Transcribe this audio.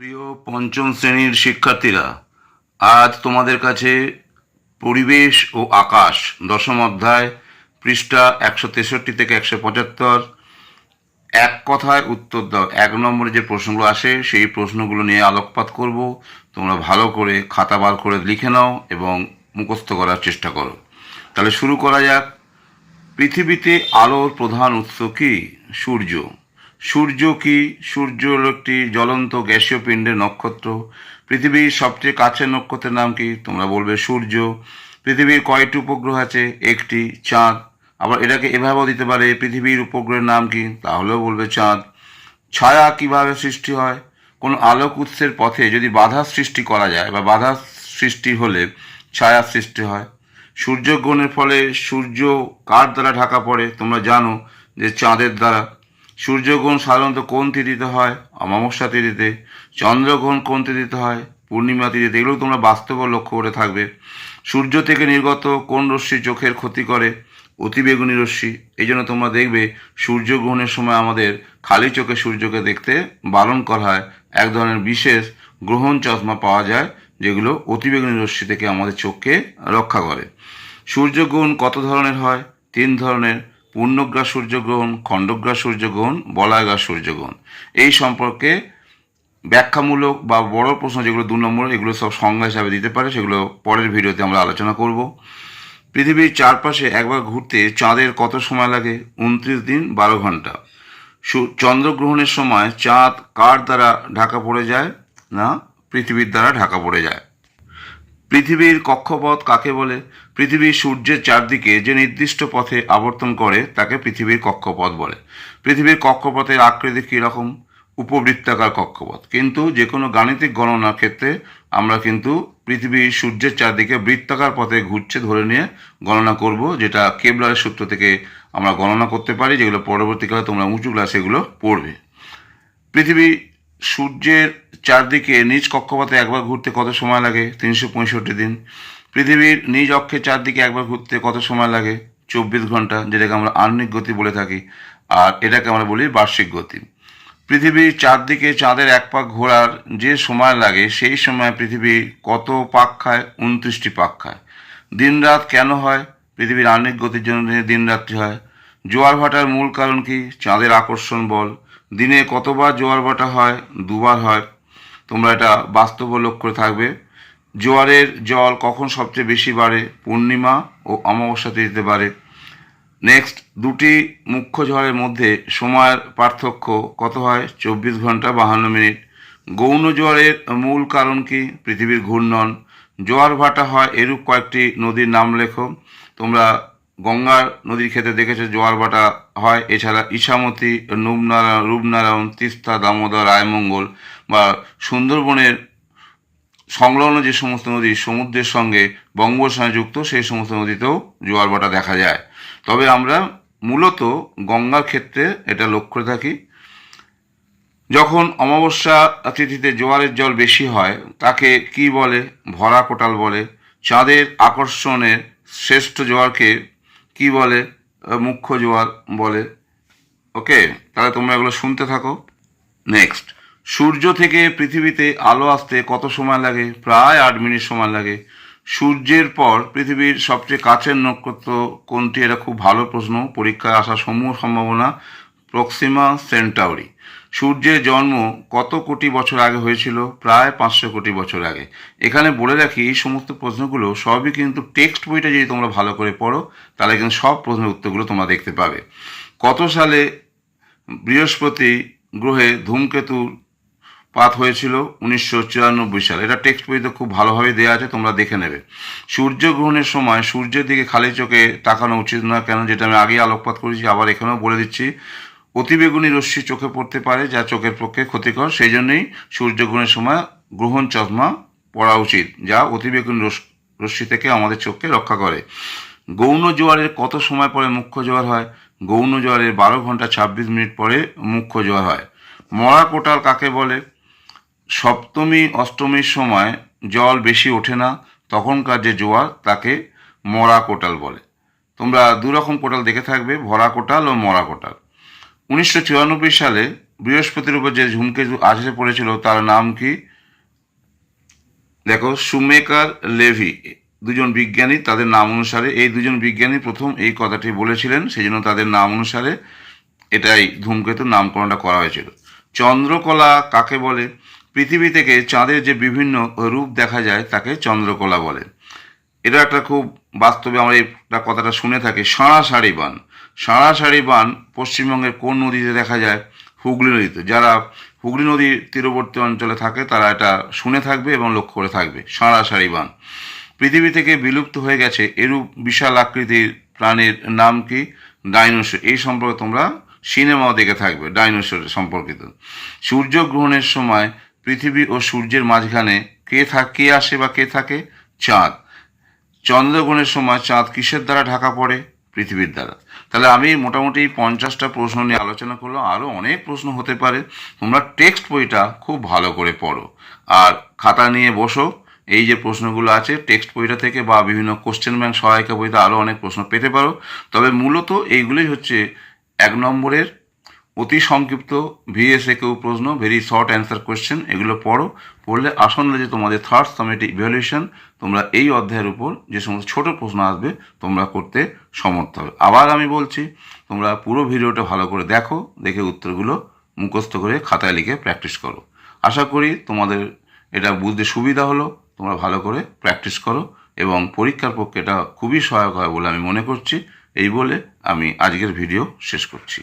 প্রিয় পঞ্চম শ্রেণির শিক্ষার্থীরা, আজ তোমাদের কাছে পরিবেশ ও আকাশ, দশম অধ্যায়, পৃষ্ঠা একশো তেষট্টি থেকে একশো পঁচাত্তর। এক কথায় উত্তর দাও। এক নম্বরে যে প্রশ্নগুলো আসে, সেই প্রশ্নগুলো নিয়ে আলোকপাত করব। তোমরা ভালো করে খাতা বার করে লিখে নাও এবং মুখস্থ করার চেষ্টা করো। তাহলে শুরু করা যাক। পৃথিবীতে আলোর প্রধান উৎস কি? সূর্য। সূর্য কি? সূর্য হল একটি জ্বলন্ত গ্যাসীয় পিণ্ডের নক্ষত্র। পৃথিবীর সবচেয়ে কাছের নক্ষত্রের নাম কি? তোমরা বলবে সূর্য। পৃথিবীর কয়টি উপগ্রহ আছে? একটি, চাঁদ। আবার এটাকে এভাবেও দিতে পারে, পৃথিবীর উপগ্রহের নাম কি? তাহলেও বলবে চাঁদ। ছায়া কীভাবে সৃষ্টি হয়? কোনো আলোক উৎসের পথে যদি বাধা সৃষ্টি করা যায় বা বাধা সৃষ্টি হলে ছায়া সৃষ্টি হয়। সূর্যগ্রহণের ফলে সূর্য কার দ্বারা ঢাকা পড়ে? তোমরা জানো যে চাঁদের দ্বারা। সূর্যগ্রহণ সাধারণত কোন তিথিতে হয়? অমাবস্যা তিথিতে, চন্দ্রগ্রহণ কোন তিথিতে হয়? পূর্ণিমা তিথিতে, এগুলো তোমরা বাস্তব লক্ষ্য করে থাকবে। সূর্য থেকে নির্গত কোন রশ্মি চোখের ক্ষতি করে? অতিবেগুনি রশ্মি। এই জন্য তোমরা দেখবে সূর্যগ্রহণের সময় আমাদের খালি চোখে সূর্যকে দেখতে বারণ করা হয়। এক ধরনের বিশেষ গ্রহণ চশমা পাওয়া যায়, যেগুলো অতিবেগুনি রশ্মি থেকে আমাদের চোখকে রক্ষা করে। সূর্যগ্রহণ কত ধরনের হয়? তিন ধরনের। পূর্ণগ্রাস সূর্যগ্রহণ খণ্ডগ্রাস সূর্যগ্রহণ বলায়গ্রাস সূর্যগ্রহণ। এই সম্পর্কে ব্যাখ্যামূলক বা বড় প্রশ্ন যেগুলো দু নম্বর, এগুলো সব সংজ্ঞা হিসাবে দিতে পারে, সেগুলো পরের ভিডিওতে আমরা আলোচনা করব। পৃথিবীর চারপাশে একবার ঘুরতে চাঁদের কত সময় লাগে? উনত্রিশ দিন, বারো ঘণ্টা। চন্দ্রগ্রহণের সময় চাঁদ কার দ্বারা ঢাকা পড়ে যায়? না, পৃথিবীর দ্বারা ঢাকা পড়ে যায়। পৃথিবীর কক্ষপথ কাকে বলে? পৃথিবী সূর্যের চারদিকে যে নির্দিষ্ট পথে আবর্তন করে, তাকে পৃথিবীর কক্ষপথ বলে। পৃথিবীর কক্ষপথের আকৃতি কীরকম? উপবৃত্তাকার কক্ষপথ। কিন্তু যে কোনো গাণিতিক গণনার ক্ষেত্রে আমরা কিন্তু পৃথিবী সূর্যের চারদিকে বৃত্তাকার পথে ঘুরছে ধরে নিয়ে গণনা করব, যেটা কেবলারের সূত্র থেকে আমরা গণনা করতে পারি, যেগুলো পরবর্তীকালে তোমরা উঁচু ক্লাসে এগুলো পড়বে। পৃথিবী সূর্যের চারদিকে নিজ কক্ষপথে একবার ঘুরতে কত সময় লাগে? তিনশো পঁয়ষট্টি দিন। পৃথিবীর নিজ অক্ষের চারদিকে একবার ঘুরতে কত সময় লাগে? চব্বিশ ঘণ্টা, যেটাকে আমরা আহ্নিক গতি বলে থাকি, আর এটাকে আমরা বলি বার্ষিক গতি। পৃথিবীর চারদিকে চাঁদের এক পাক ঘোরার যে সময় লাগে, সেই সময় পৃথিবী কত পাক খায়? উনত্রিশটি পাক খায়। দিন রাত কেন হয়? পৃথিবীর আহ্নিক গতির জন্য দিন রাত্রি হয়। জোয়ার ভাটার মূল কারণ কি? চাঁদের আকর্ষণ বল। দিনে কতবার জোয়ার ভাটা হয়? দুবার হয়। তোমরা এটা বাস্তব লক্ষ্য থাকবে। জোয়ারের জল কখন সবচেয়ে বেশি বাড়ে? পূর্ণিমা ও অমাবস্যাতে তিথিতে পারে। নেক্সট দুটি মুখ্য ঝড়ের মধ্যে সময়ের পার্থক্য কত হয়? চব্বিশ ঘণ্টা বাহান্ন মিনিট। গৌণ জোয়ারের মূল কারণ কি? পৃথিবীর ঘূর্ণন। জোয়ার ভাটা হয় এরূপ কয়েকটি নদীর নাম লেখো তোমরা গঙ্গার নদীর ক্ষেত্রে দেখেছ জোয়ার ভাটা হয়। এছাড়া ইছামতি, রূপনারায়ণ রূপনারায়ণ, তিস্তা, দামোদর, রায়মঙ্গল বা সুন্দরবনের সংলগ্ন যে সমস্ত নদী সমুদ্রের সঙ্গে বঙ্গোপসাগরে যুক্ত, সেই সমস্ত নদীতেও জোয়ার ভাটা দেখা যায়। তবে আমরা মূলত গঙ্গার ক্ষেত্রে এটা লক্ষ্য করে থাকি, যখন অমাবস্যা তিথিতে জোয়ারের জল বেশি হয়, তাকে কি বলে? ভরা কোটাল বলে। চাঁদের আকর্ষণের শ্রেষ্ঠ জোয়ারকে কি বলে? মুখ্য জোয়ার বলে। ওকে? তাহলে তোমরা এগুলো শুনতে থাকো। নেক্সট। সূর্য থেকে পৃথিবীতে আলো আসতে কত সময় লাগে? প্রায় আট মিনিট সময় লাগে। সূর্যের পর পৃথিবীর সবচেয়ে কাছের নক্ষত্র কোনটি? এটা খুব ভালো প্রশ্ন। পরীক্ষায় আসার সমূহ সম্ভাবনা। Proxima Centauri. সূর্যের জন্ম কত কোটি বছর আগে হয়েছিল? প্রায় পাঁচশো কোটি বছর আগে। এখানে বলে রাখি, এই সমস্ত প্রশ্নগুলো সবই কিন্তু টেক্সট বইটা যদি তোমরা ভালো করে পড়ো, তাহলে কিন্তু সব প্রশ্নের উত্তরগুলো তোমরা দেখতে পাবে। কত সালে বৃহস্পতি গ্রহে ধূমকেতুর পাত হয়েছিল? উনিশশো চুরানব্বই সাল। এটা টেক্সট বইতে খুব ভালোভাবে দেওয়া আছে, তোমরা দেখে নেবে। সূর্যগ্রহণের সময় সূর্যের দিকে খালি চোখে তাকানো উচিত নয় কেন? যেটা আমি আগেই আলোকপাত করেছি, আবার এখানেও বলে দিচ্ছি। অতিবেগুনি রশ্মি চোখে পড়তে পারে, যা চোখের পক্ষে ক্ষতিকর। সেই জন্যই সূর্যগ্রহণের সময় গ্রহণ চশমা পড়া উচিত, যা অতিবেগুনি রশ্মি থেকে আমাদের চোখকে রক্ষা করে। গৌণ জোয়ারের কত সময় পরে মুখ্য জোয়ার হয়? গৌণ জোয়ারের বারো ঘণ্টা ছাব্বিশ মিনিট পরে মুখ্য জোয়ার হয়। মরা কোটাল কাকে বলে? সপ্তমী, অষ্টমীর সময় জল বেশি ওঠে না, তখনকার যে জোয়ার তাকে মরা কোটাল বলে। তোমরা দু রকম কোটাল দেখে থাকবে, ভরা কোটাল ও মরা কোটাল। উনিশশো চুরানব্বই সালে বৃহস্পতির উপর যে ধূমকেতু আছড়ে পড়েছিল, তার নাম কি? দেখো, সুমেকার লেভি, দুজন বিজ্ঞানী, তাদের নাম অনুসারে এই দুজন বিজ্ঞানী প্রথম এই কথাটি বলেছিলেন সেই জন্য তাদের নাম অনুসারে এটাই ধূমকেতুর নামকরণটা করা হয়েছিল। চন্দ্রকলা কাকে বলে? পৃথিবী থেকে চাঁদের যে বিভিন্ন রূপ দেখা যায়, তাকে চন্দ্রকলা বলে। এটা একটা খুব বাস্তবে আমরা এই কথাটা শুনে থাকি, সাঁড়াসাড়ি বান। সাঁড়াসাড়ি বান পশ্চিমবঙ্গের কোন নদীতে দেখা যায়? হুগলি নদীতে। যারা হুগলি নদীর তীরবর্তী অঞ্চলে থাকে, তারা এটা শুনে থাকবে এবং লক্ষ্য করে থাকবে। সাঁড়াসাড়ি বান। পৃথিবী থেকে বিলুপ্ত হয়ে গেছে এরূপ বিশাল আকৃতির প্রাণীর নাম কি? ডাইনোসর। এই সম্পর্কে তোমরা সিনেমাও দেখে থাকবে, ডাইনোসর সম্পর্কিত। সূর্যগ্রহণের সময় পৃথিবী ও সূর্যের মাঝখানে কে থাক কে আসে বা কে থাকে? চাঁদ। চন্দ্রগ্রহণের সময় চাঁদ কিসের দ্বারা ঢাকা পড়ে? পৃথিবীর দ্বারা। তাহলে আমি মোটামুটি পঞ্চাশটা প্রশ্ন নিয়ে আলোচনা করলাম। আরও অনেক প্রশ্ন হতে পারে। তোমরা টেক্সট বইটা খুব ভালো করে পড়ো। আর খাতা নিয়ে বসো। এই যে প্রশ্নগুলো আছে, টেক্সট বইটা থেকে বা বিভিন্ন কোশ্চেন ব্যাংক সহায়িকা বইতে আরও অনেক প্রশ্ন পেতে পারো। তবে মূলত এইগুলোই হচ্ছে এক নম্বরের অতি সংক্ষিপ্ত ভিএসএ কেউ প্রশ্ন ভেরি শর্ট অ্যান্সার কোয়েশ্চেন এগুলো পড়ো। পড়লে আসন্ন যে তোমাদের থার্ড সামিট ইভ্যালুয়েশন তোমরা এই অধ্যায়ের উপর যে সমস্ত ছোট প্রশ্ন আসবে, তোমরা করতে সমর্থ হবে। আবার আমি বলছি, তোমরা পুরো ভিডিওটা ভালো করে দেখো, দেখে উত্তরগুলো মুখস্থ করে খাতায় লিখে প্র্যাকটিস করো। আশা করি তোমাদের এটা বুঝতে সুবিধা হলো, তোমরা ভালো করে প্র্যাকটিস করো এবং পরীক্ষার পক্ষে এটা খুবই সহায়ক হয় বলে আমি মনে করছি। এই বলে আমি আজকের ভিডিও শেষ করছি।